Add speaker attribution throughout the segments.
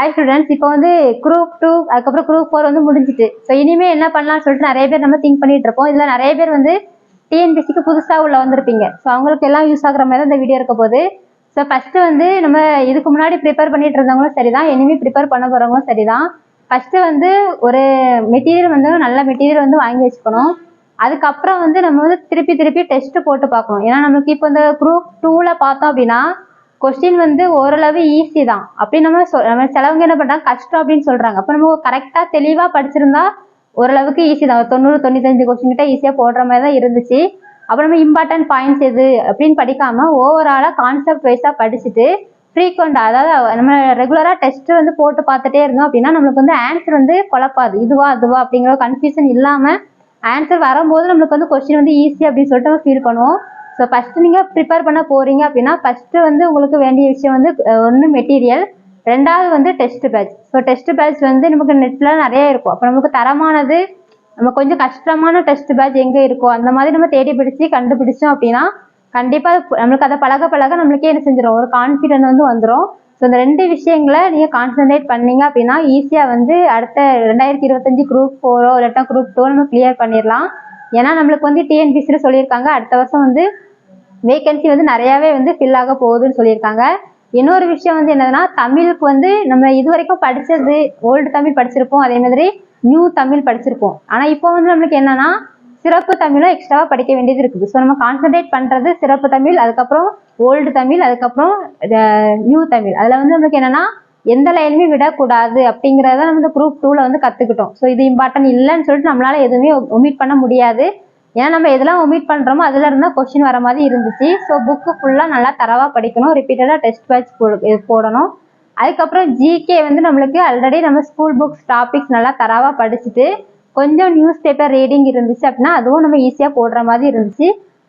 Speaker 1: Hi students இப்போ வந்து group two அதுக்கப்புறம் குரூப் ஃபோர் வந்து முடிஞ்சிட்டு. ஸோ இனிமே என்ன பண்ணலாம்னு சொல்லிட்டு நிறைய பேர் நம்ம திங்க் பண்ணிட்டு இருப்போம். இதில் நிறைய பேர் வந்து டிஎன்பிசிக்கு புதுசாக உள்ள வந்திருப்பீங்க. ஸோ அவங்களுக்கு எல்லாம் யூஸ் ஆகுற மாதிரி தான் இந்த வீடியோ இருக்க போகுது. ஸோ ஃபஸ்ட்டு வந்து நம்ம இதுக்கு முன்னாடி ப்ரிப்பேர் பண்ணிட்டு இருந்தவங்களும் சரிதான். இனிமே ப்ரிப்பேர் பண்ண போகிறவங்களும் சரி தான் ஃபஸ்ட்டு வந்து ஒரு மெட்டீரியல் வந்து நல்ல மெட்டீரியல் வந்து வாங்கி வச்சுக்கணும். அதுக்கப்புறம் வந்து நம்ம வந்து திருப்பி திருப்பி டெஸ்ட்டு போட்டு பார்க்கணும். ஏன்னா நமக்கு இப்போ இந்த குரூப் டூவில் பார்த்தோம் அப்படின்னா கொஸ்டின் வந்து ஓரளவு ஈஸி தான். அப்படி நம்ம சொ- நம்ம சிலவங்க என்ன பண்றாங்க கஷ்டம் அப்படின்னு சொல்றாங்க. அப்போ நம்ம கரெக்டா தெளிவா படிச்சிருந்தா ஓரளவுக்கு ஈஸி தான். தொண்ணூறு தொண்ணூத்தஞ்சு கொஸ்டின் கிட்ட ஈஸியா போடுற மாதிரி தான் இருந்துச்சு. அப்போ நம்ம இம்பார்ட்டன்ட் பாயிண்ட்ஸ் எது அப்படின்னு படிக்காம ஓவராலா கான்செப்ட் வைஸா படிச்சுட்டு ஃப்ரீக்வெண்ட் அதாவது நம்ம ரெகுலரா டெஸ்ட் வந்து போட்டு பார்த்துட்டே இருந்தோம் அப்படின்னா நம்மளுக்கு வந்து ஆன்சர் வந்து குழப்பாது. இதுவா அதுவா அப்படிங்கிற கன்ஃபியூஷன் இல்லாம ஆன்சர் வரும்போது நம்மளுக்கு வந்து கொஸ்டின் வந்து ஈஸி அப்படின்னு சொல்லிட்டு நம்ம ஃபீல் பண்ணுவோம். ஸோ ஃபர்ஸ்ட் நீங்கள் ப்ரிப்பேர் பண்ண போகிறீங்க அப்படின்னா ஃபஸ்ட்டு வந்து உங்களுக்கு வேண்டிய விஷயம் வந்து ஒன்று மெட்டீரியல் ரெண்டாவது வந்து test batch so test batch வந்து நமக்கு நெட்டில் நிறைய இருக்கும். அப்போ நமக்கு தரமானது நம்ம கொஞ்சம் கஷ்டமான டெஸ்ட் பேட்ச் எங்கே இருக்கோ அந்த மாதிரி நம்ம தேடி பிடிச்சி கண்டுபிடிச்சோம் அப்படின்னா கண்டிப்பாக நம்மளுக்கு அதை பழக பழக நம்மளுக்கே என்ன செஞ்சிடும் ஒரு கான்ஃபிடென்ட் வந்து வந்துடும் ஸோ இந்த ரெண்டு விஷயங்களை நீங்கள் கான்சென்ட்ரேட் பண்ணீங்க அப்படின்னா ஈஸியாக வந்து அடுத்த ரெண்டாயிரத்தி இருபத்தஞ்சு குரூப் ஃபோரோ இல்லாட்டா குரூப் டூ நம்ம கிளியர் பண்ணிடலாம் ஏன்னா நம்மளுக்கு வந்து டிஎன்பிசியில் சொல்லியிருக்காங்க அடுத்த வருஷம் வந்து வேகன்சி வந்து நிறையாவே வந்து ஃபில் ஆக போகுதுன்னு சொல்லியிருக்காங்க. இன்னொரு விஷயம் வந்து என்னதுன்னா தமிழுக்கு வந்து நம்ம இது வரைக்கும் படிச்சது ஓல்டு தமிழ் படிச்சிருப்போம் அதே மாதிரி நியூ தமிழ் படிச்சிருப்போம். ஆனா இப்போ வந்து நம்மளுக்கு என்னன்னா சிறப்பு தமிழும் எக்ஸ்ட்ராவா படிக்க வேண்டியது இருக்குது. ஸோ நம்ம கான்சென்ட்ரேட் பண்றது சிறப்பு தமிழ் அதுக்கப்புறம் ஓல்டு தமிழ் அதுக்கப்புறம் நியூ தமிழ். அதுல வந்து நம்மளுக்கு என்னன்னா எந்த லைனுமே விடக்கூடாது அப்படிங்கிறத நம்ம இந்த குரூப் டூல வந்து கத்துக்கிட்டோம். ஸோ இது இம்பார்ட்டன்ட் இல்லைன்னு சொல்லிட்டு நம்மளால எதுவுமே ஒமிட் பண்ண முடியாது. ஏன்னா நம்ம எதெல்லாம் ஒமிட் பண்றோமோ அதுல இருந்தா கொஸ்டின் வர மாதிரி இருந்துச்சு. ஸோ புக்கு ஃபுல்லா நல்லா தரவா படிக்கணும். ரிப்பீட்டடா டெஸ்ட் பேட்ச் போடணும். அதுக்கப்புறம் ஜிகே வந்து நம்மளுக்கு ஆல்ரெடி நம்ம ஸ்கூல் புக்ஸ் டாபிக்ஸ் நல்லா தரவா படிச்சுட்டு கொஞ்சம் நியூஸ் பேப்பர் ரீடிங் இருந்துச்சு அப்படின்னா அதுவும் நம்ம ஈஸியா போடுற மாதிரி இருந்துச்சு.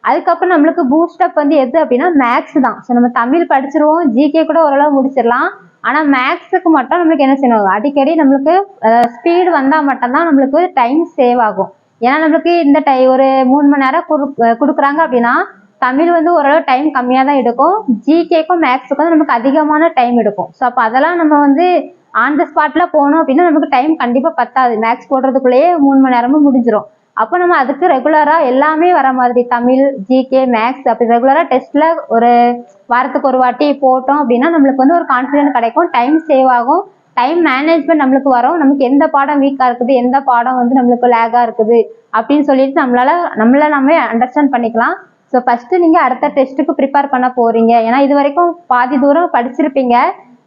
Speaker 1: அதுக்கப்புறம் நம்மளுக்கு பூஸ்டப் வந்து எது அப்படின்னா மேக்ஸ் தான். ஸோ நம்ம தமிழ் படிச்சிருவோம். ஜிகே கூட ஓரளவு முடிச்சிடலாம். ஆனால் மேக்ஸுக்கு மட்டும் நம்மளுக்கு என்ன செய்யணும்? அடிக்கடி நம்மளுக்கு ஸ்பீடு வந்தால் மட்டும்தான் நம்மளுக்கு டைம் சேவ் ஆகும். ஏன்னா நம்மளுக்கு இந்த டை ஒரு மூணு மணி நேரம் குடு- கொடுக்குறாங்க அப்படின்னா தமிழ் வந்து ஓரளவு டைம் கம்மியாக தான் எடுக்கும். ஜிகேக்கும் மேக்ஸுக்கும் வந்து நமக்கு அதிகமான டைம் எடுக்கும். ஸோ அப்போ அதெல்லாம் நம்ம வந்து ஆன் த ஸ்பாட்ல போனோம் அப்படின்னா நமக்கு டைம் கண்டிப்பாக பத்தாது. மேக்ஸ் போடுறதுக்குள்ளேயே மூணு மணி நேரமும் முடிஞ்சிடும் அப்போ நம்ம அதுக்கு ரெகுலராக எல்லாமே வர மாதிரி தமிழ் ஜிகே மேக்ஸ் அப்படி ரெகுலராக டெஸ்ட்டில் ஒரு வாரத்துக்கு ஒரு வாட்டி போட்டோம் அப்படின்னா நம்மளுக்கு வந்து ஒரு கான்ஃபிடென்ட் கிடைக்கும். டைம் சேவ் ஆகும். டைம் மேனேஜ்மெண்ட் நம்மளுக்கு வரும். நமக்கு எந்த பாடம் வீக்கா இருக்குது எந்த பாடம் வந்து நம்மளுக்கு லேகா இருக்குது அப்படின்னு சொல்லிட்டு நம்மளால நம்மள நம்ம அண்டர்ஸ்டாண்ட் பண்ணிக்கலாம். ஸோ ஃபர்ஸ்ட் நீங்க அடுத்த டெஸ்ட்டுக்கு ப்ரிப்பேர் பண்ண போறீங்க. ஏன்னா இது வரைக்கும் பாதி தூரம் படிச்சிருப்பீங்க.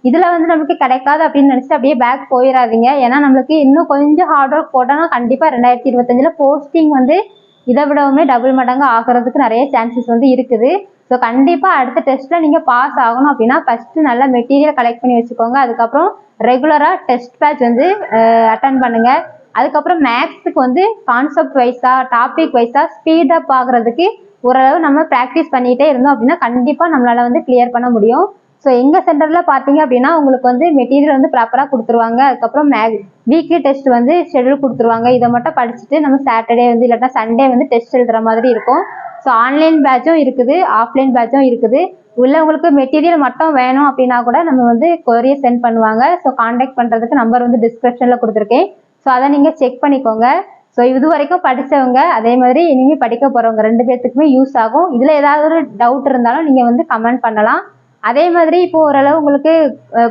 Speaker 1: இதுல வந்து நமக்கு கிடைக்காது அப்படின்னு நினைச்சிட்டு அப்படியே பேக் போயிடாதீங்க ஏன்னா நம்மளுக்கு இன்னும் கொஞ்சம் ஹார்ட் ஒர்க் போட்டோம்னா கண்டிப்பா ரெண்டாயிரத்தி இருபத்தஞ்சுல போஸ்டிங் வந்து இதை விடவுமே டபுள் மடங்கு ஆகிறதுக்கு நிறைய சான்சஸ் வந்து இருக்குது. ஸோ கண்டிப்பாக அடுத்த டெஸ்ட்டில் நீங்கள் பாஸ் ஆகணும் அப்படின்னா ஃபஸ்ட்டு நல்லா மெட்டீரியல் கலெக்ட் பண்ணி வச்சுக்கோங்க. அதுக்கப்புறம் ரெகுலராக டெஸ்ட் பேட்ச் வந்து அட்டன் பண்ணுங்கள் அதுக்கப்புறம் மேக்ஸுக்கு வந்து கான்செப்ட் வைஸாக டாபிக் வைஸாக ஸ்பீடப் ஆகிறதுக்கு ஓரளவு நம்ம ப்ராக்டிஸ் பண்ணிகிட்டே இருந்தோம் அப்படின்னா கண்டிப்பாக நம்மளால் வந்து கிளியர் பண்ண முடியும். ஸோ எங்கள் சென்டரில் பார்த்தீங்க அப்படின்னா உங்களுக்கு வந்து மெட்டீரியல் வந்து ப்ராப்பராக கொடுத்துருவாங்க. அதுக்கப்புறம் மே வீக்லி டெஸ்ட் வந்து ஷெட்யூல் கொடுத்துருவாங்க. இதை மட்டும் படிச்சுட்டு நம்ம சாட்டர்டே வந்து இல்லாட்டா சண்டே வந்து டெஸ்ட் எழுதுகிற மாதிரி இருக்கும். ஸோ ஆன்லைன் பேட்சும் இருக்குது ஆஃப்லைன் பேட்சும் இருக்குது. உள்ளவங்களுக்கு மெட்டீரியல் மட்டும் வேணும் அப்படின்னா கூட நம்ம வந்து கொரியர் சென்ட் பண்ணுவாங்க. ஸோ காண்டாக்ட் பண்ணுறதுக்கு நம்பர் வந்து டிஸ்கிரிப்ஷனில் கொடுத்துருக்கேன். ஸோ அதை நீங்கள் செக் பண்ணிக்கோங்க. ஸோ இது வரைக்கும் படித்தவங்க அதே மாதிரி இனிமேல் படிக்க போகிறவங்க ரெண்டு பேர்த்துக்குமே யூஸ் ஆகும். இதில் ஏதாவது ஒரு டவுட் இருந்தாலும் நீங்கள் வந்து கமெண்ட் பண்ணலாம். அதே மாதிரி இப்போ ஓரளவு உங்களுக்கு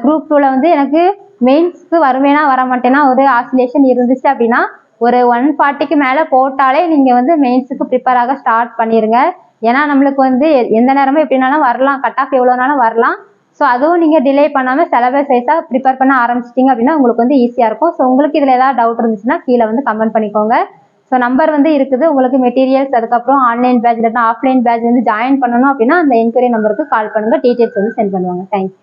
Speaker 1: குரூப் டூல வந்து எனக்கு மெயின்ஸ்க்கு வருவேனா வர மாட்டேனா ஒரு ஆசிலேஷன் இருந்துச்சு அப்படின்னா ஒரு ஒன் ஃபார்ட்டிக்கு மேலே போட்டாலே நீங்கள் வந்து மெயின்ஸுக்கு ப்ரிப்பேர் ஆக ஸ்டார்ட் பண்ணிடுங்க ஏன்னா நம்மளுக்கு வந்து எ- எந்த நேரமும் எப்படினாலும் வரலாம். கட் ஆஃப் எவ்வளோனாலும் வரலாம். ஸோ அதுவும் நீங்கள் டிலே பண்ணாமல் சிலபஸ் வைஸாக ப்ரிப்பேர் பண்ண ஆரம்பிச்சிட்டீங்க அப்படின்னா உங்களுக்கு வந்து ஈஸியாக இருக்கும். ஸோ உங்களுக்கு இதில் ஏதாவது டவுட் இருந்துச்சுன்னா கீழே வந்து கமெண்ட் பண்ணிக்கோங்க. ஸோ நம்பர் வந்து இருக்குது. உங்களுக்கு மெட்டீரியல்ஸ் அதுக்கப்புறம் ஆன்லைன் பேட்ச் இல்லைன்னா ஆஃப்லைன் பேட்ச் வந்து ஜாயின் பண்ணணும் அப்படின்னா அந்த என்கொயரி நம்பருக்கு கால் பண்ணுங்க. டீட்டெயில்ஸ் வந்து சென்ட் பண்ணுவாங்க. தேங்க்யூ